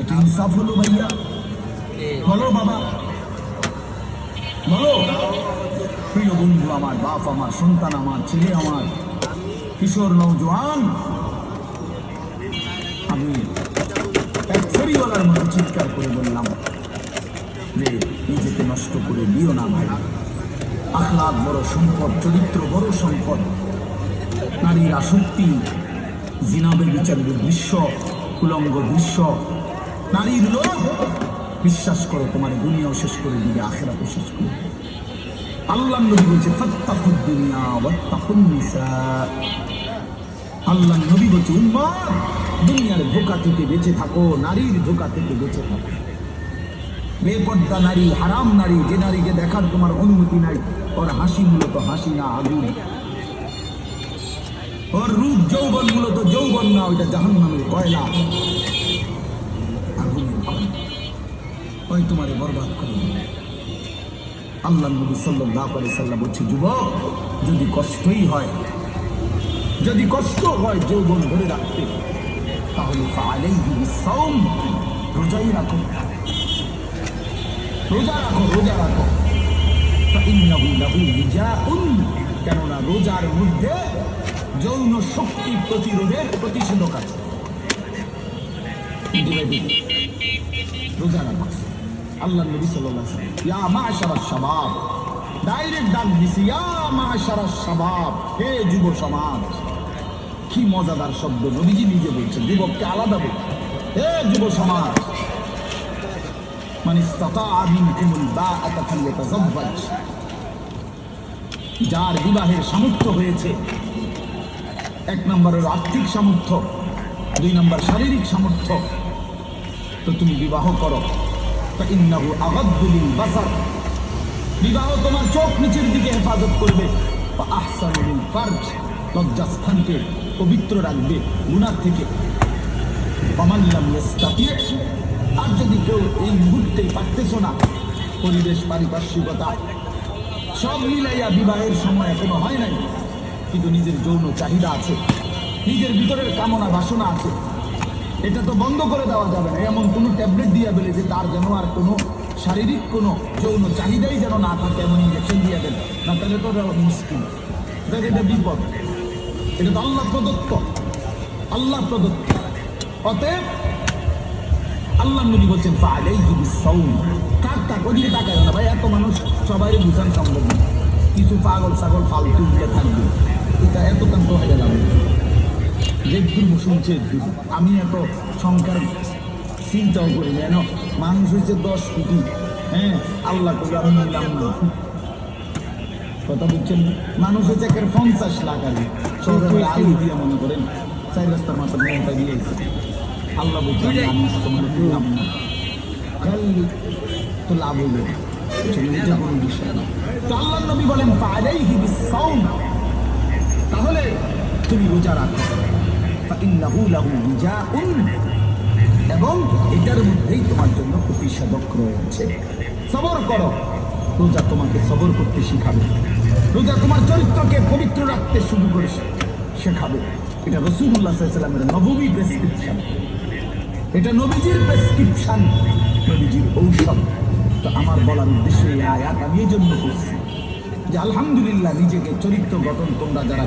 এটা ইনসাফ হলো বাবা। প্রিয় বন্ধু, আমার বাপ, আমার সন্তান, আমার আমার কিশোর নৌজওয়ান আমি এক ফেরিওয়ালার মতো চিৎকার করে বললাম যে নিজেকে নষ্ট করে দিও না ভাই আখলাদ বড় সম্পদ, চরিত্র বড় সম্পদ। নারীর আসক্তি জিনাবে বিচারের দৃশ্য, কুলঙ্গ দৃশ্য। নারীর লোক বিশ্বাস করো, তোমার দুনিয়াও শেষ করে দিবে, আখেরাতও শেষ করে আল্লাহ নবী বলছে, ফাত্তাকুদ দুনিয়া ওয়াত্তাকুন নিসা। আল্লাহ নবী বলছে উম্মাহ দুনিয়ার ধোকা থেকে বেঁচে থাকো, নারীর ধোকা থেকে বেঁচে থাকো। বেপর্দা নারী, হারাম নারী, যে নারীকে দেখার তোমার অনুমতি নাই, ওর হাসি মূলত হাসি না আগুন। ওর রূপ যৌবনগুলো তো যৌবন না, ওইটা জাহান নামের কয়লা ওই তোমারে বরবাদ করে। আল্লাহ নবী সাল্লাহ করে সাল্লাম বলছে, যুবক, যদি কষ্টই হয়, যদি কষ্ট হয় যৌবন ধরে রাখতে, তাহলে রোজাই রাখো। রোজা রাখো রোজা রাখো। কেননা রোজার মধ্যে যৌন শক্তি প্রতিরোধের প্রতিষেধক আছে আল্লাহ নবী সাল্লাল্লাহু আলাইহি ডাইরেক্ট ডাক দিছি, ইয়া শাবাব, হে যুব সমাজ, কি মজাদার শব্দ নবীজি নিজে বলছেন, যুবককে আলাদা বল হে যুব সমাজ মানে ইস্তাতাআ মিনকুমুল বাআতা ফালইয়াতাযাওয়াজ যার বিবাহের সামর্থ্য হয়েছে এক নম্বর নম্বরের আর্থিক সামর্থ্য, দুই নম্বর শারীরিক সামর্থ্য। তো তুমি বিবাহ করো। ইন্নাহু আগাদ্দুলিল বাসার। বিবাহ তোমার চোখ নিচের দিকে হেফাজত করবে। বা আহসানুল ফার্জ। লজ্জাস্থানকে পবিত্র রাখবে গুনার থেকে। অমাল্লাম আর যদি কেউ এই মুহূর্তে পারতেছ না, পরিবেশ পারিপার্শ্বিকতা, সব মিলাইয়া বিবাহের সময় এখনও হয় নাই। কিন্তু নিজের যৌন চাহিদা আছে। নিজের ভিতরের কামনা বাসনা আছে। এটা তো বন্ধ করে দেওয়া যাবে না। এমন কোনো ট্যাবলেট দিয়ে বেলে যে তার যেন আর কোনো শারীরিক কোনো যৌন চাহিদাই যেন না থাকে এমন ইঞ্জেকশন দিয়ে দেন না, তাহলে তো মুশকিল। দেখ, এটা বিপদ। এটা তো আল্লাহ প্রদত্ত। আল্লাহ প্রদত্ত। অতএব আল্লাহ নবী বলছেন ফালাইহি বিসাউম কাক কাক ওদিকে তাকায় না। ভাই, এত মানুষ সবাই বুঝান সম্ভব না। কিছু পাগল ছাগল ফালতু থাকবে। এটা এত কান্ত হয়ে গেলাম যে দুর্ব শুনছে আমি এত সংখ্যার চিন্তাও করি না মানুষ হয়েছে দশ কোটি হ্যাঁ? আল্লাহ করে আমি নিলাম না। কথা বুঝছেন? না? মানুষ হচ্ছে একের পঞ্চাশ লাখ কি। শহরের আলু দিয়ে মনে করেন চার রাস্তার মাথা মেয়েটা দিয়েছে আল্লাহ বলছে আমি মানুষ তোমার দিলাম না। খালি তো লাভ সেটা কোনো বিষয় না। তো আল্লাহ নবী বলেন পাইলেই হিবি সাউম তাহলে তুমি রোজা রাখো। এবং এটার মধ্যেই তোমার জন্য প্রতিষেধক রয়েছে। সবর করো। রোজা তোমাকে সবর করতে শিখাবে। রোজা তোমার চরিত্রকে পবিত্র রাখতে শুরু করে শেখাবে। এটা রসুল্লাহ সাল্লামের নবমী প্রেসক্রিপশন এটা নবীজির প্রেসক্রিপশন নবীজির ঔষধ। তো আমার বলার উদ্দেশ্যে এই আয়াত আমি এই জন্য করছি যে আলহামদুলিল্লাহ নিজেকে চরিত্র গঠন তোমরা যারা